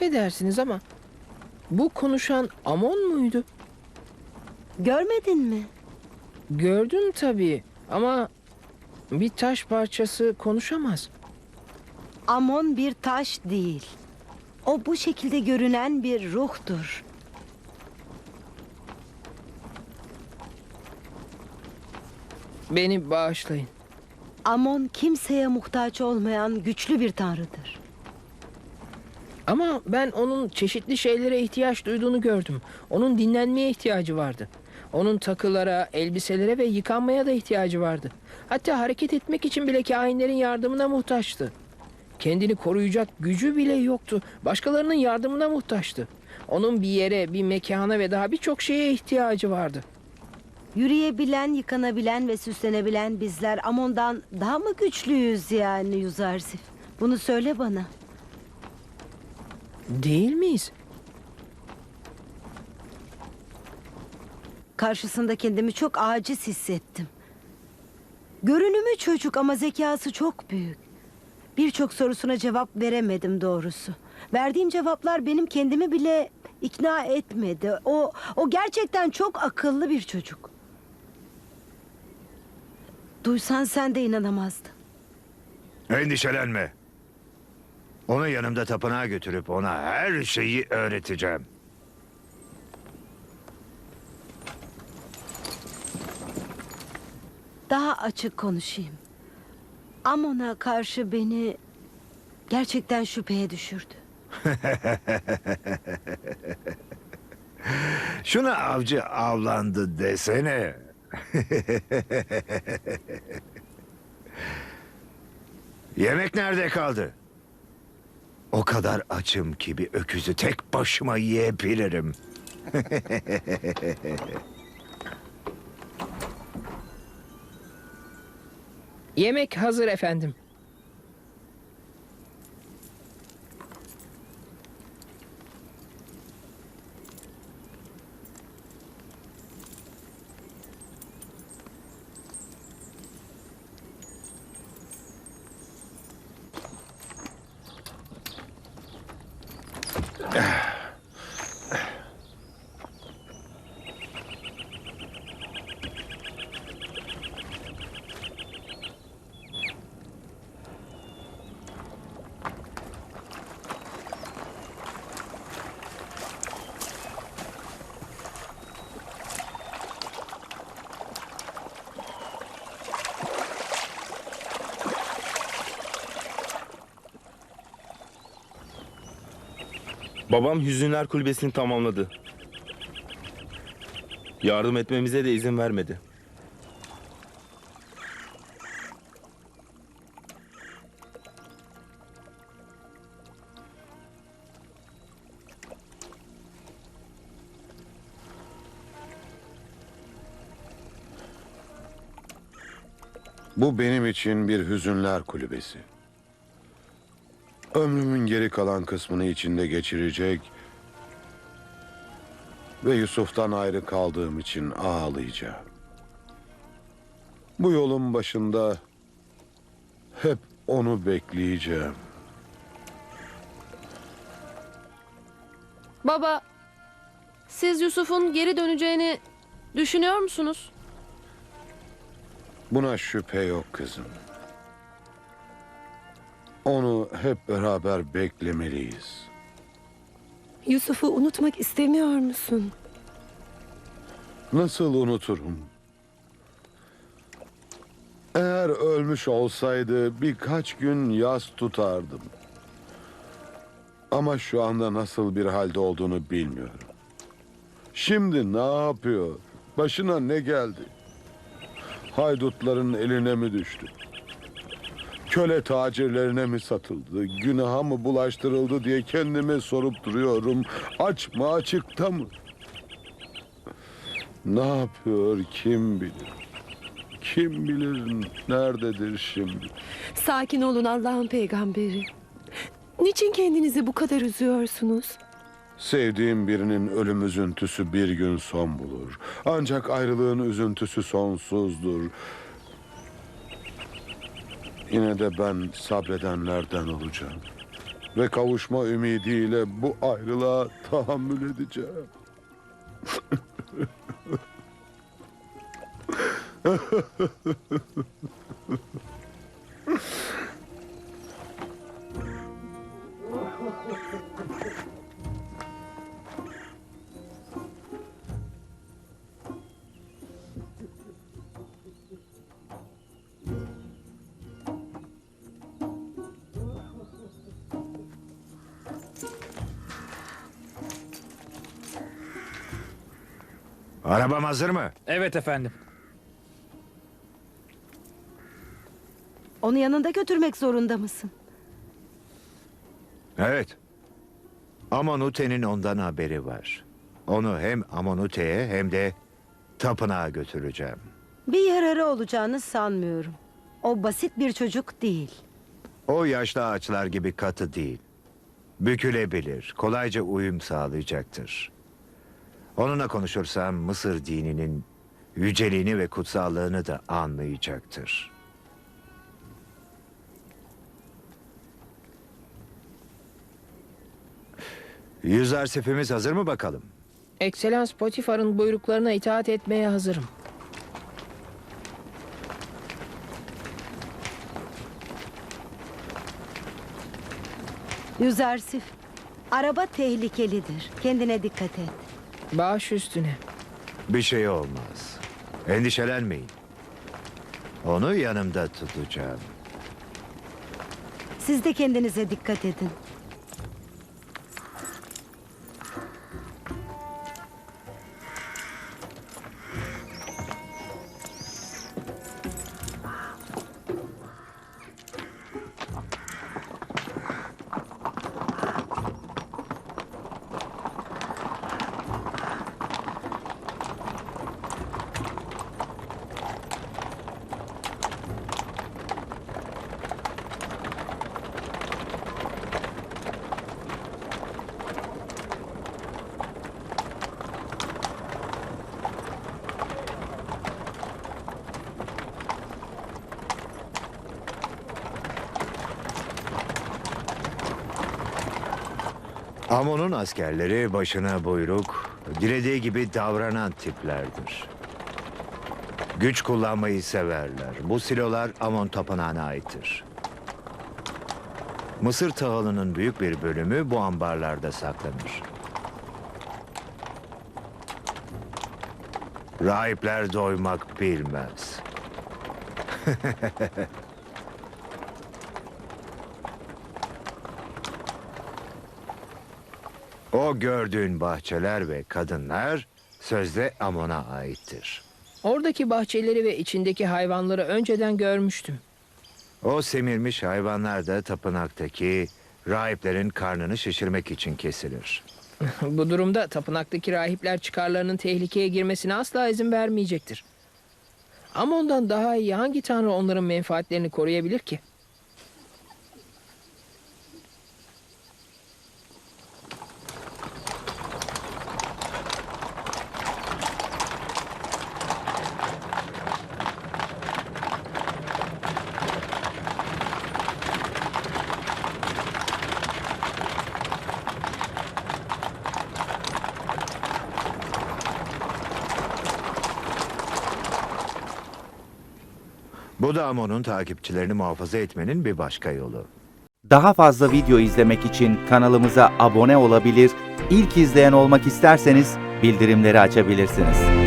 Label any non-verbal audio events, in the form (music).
Affedersiniz ama bu konuşan Amon muydu? Görmedin mi? Gördüm tabii ama bir taş parçası konuşamaz. Amon bir taş değil. O bu şekilde görünen bir ruhtur. Beni bağışlayın. Amon kimseye muhtaç olmayan güçlü bir tanrıdır. Ama ben onun çeşitli şeylere ihtiyaç duyduğunu gördüm. Onun dinlenmeye ihtiyacı vardı. Onun takılara, elbiselere ve yıkanmaya da ihtiyacı vardı. Hatta hareket etmek için bile kainlerin yardımına muhtaçtı. Kendini koruyacak gücü bile yoktu. Başkalarının yardımına muhtaçtı. Onun bir yere, bir mekana ve daha birçok şeye ihtiyacı vardı. Yürüyebilen, yıkanabilen ve süslenebilen bizler Amon'dan daha mı güçlüyüz yani Yuzarsif? Bunu söyle bana. Değil miyiz? Karşısında kendimi çok aciz hissettim. Görünümü çocuk ama zekası çok büyük. Birçok sorusuna cevap veremedim doğrusu. Verdiğim cevaplar benim kendimi bile ikna etmedi. O o gerçekten çok akıllı bir çocuk. Duysan sen de inanamazdın. Endişelenme. Onu yanımda tapınağa götürüp ona her şeyi öğreteceğim. Daha açık konuşayım. Amon'a karşı beni gerçekten şüpheye düşürdü. (laughs) Şuna avcı avlandı desene. (laughs) Yemek nerede kaldı? Kadar açım ki bir öküzü tek başıma yiyebilirim. (laughs) Yemek hazır efendim. Babam Hüzünler Kulübesi'ni tamamladı. Yardım etmemize de izin vermedi. Bu benim için bir hüzünler kulübesi. Ömrümün geri kalan kısmını içinde geçirecek ve Yusuf'tan ayrı kaldığım için ağlayacağım. Bu yolun başında hep onu bekleyeceğim. Baba, siz Yusuf'un geri döneceğini düşünüyor musunuz? Buna şüphe yok kızım. Onu hep beraber beklemeliyiz. Yusuf'u unutmak istemiyor musun? Nasıl unuturum? Eğer ölmüş olsaydı birkaç gün yas tutardım. Ama şu anda nasıl bir halde olduğunu bilmiyorum. Şimdi ne yapıyor? Başına ne geldi? Haydutların eline mi düştü? Köle tacirlerine mi satıldı? Günaha mı bulaştırıldı diye kendime sorup duruyorum. Aç mı açıkta mı? Ne yapıyor kim bilir? Kim bilir nerededir şimdi? Sakin olun Allah'ın peygamberi. Niçin kendinizi bu kadar üzüyorsunuz? Sevdiğim birinin ölüm üzüntüsü bir gün son bulur. Ancak ayrılığın üzüntüsü sonsuzdur. Yine de ben sabredenlerden olacağım. Ve kavuşma ümidiyle bu ayrılığa tahammül edeceğim. (laughs) Arabam hazır mı? Evet efendim. Onu yanında götürmek zorunda mısın? Evet. Amonute'nin ondan haberi var. Onu hem Amonute'ye hem de tapınağa götüreceğim. Bir yararı olacağını sanmıyorum. O basit bir çocuk değil. O yaşlı ağaçlar gibi katı değil. Bükülebilir, kolayca uyum sağlayacaktır. Onunla konuşursam Mısır dininin yüceliğini ve kutsallığını da anlayacaktır. Yüz arsifimiz hazır mı bakalım? Ekselans Potifar'ın buyruklarına itaat etmeye hazırım. Yüzersif. Araba tehlikelidir. Kendine dikkat et. Baş üstüne. Bir şey olmaz. Endişelenmeyin. Onu yanımda tutacağım. Siz de kendinize dikkat edin. Amon'un askerleri başına buyruk, dilediği gibi davranan tiplerdir. Güç kullanmayı severler. Bu silolar Amon tapınağına aittir. Mısır tahılının büyük bir bölümü bu ambarlarda saklanır. Rahipler doymak bilmez. (laughs) O gördüğün bahçeler ve kadınlar sözde Amon'a aittir. Oradaki bahçeleri ve içindeki hayvanları önceden görmüştüm. O semirmiş hayvanlar da tapınaktaki rahiplerin karnını şişirmek için kesilir. (laughs) Bu durumda tapınaktaki rahipler çıkarlarının tehlikeye girmesine asla izin vermeyecektir. Ama ondan daha iyi hangi tanrı onların menfaatlerini koruyabilir ki? Bu da Amon'un takipçilerini muhafaza etmenin bir başka yolu. Daha fazla video izlemek için kanalımıza abone olabilir, ilk izleyen olmak isterseniz bildirimleri açabilirsiniz.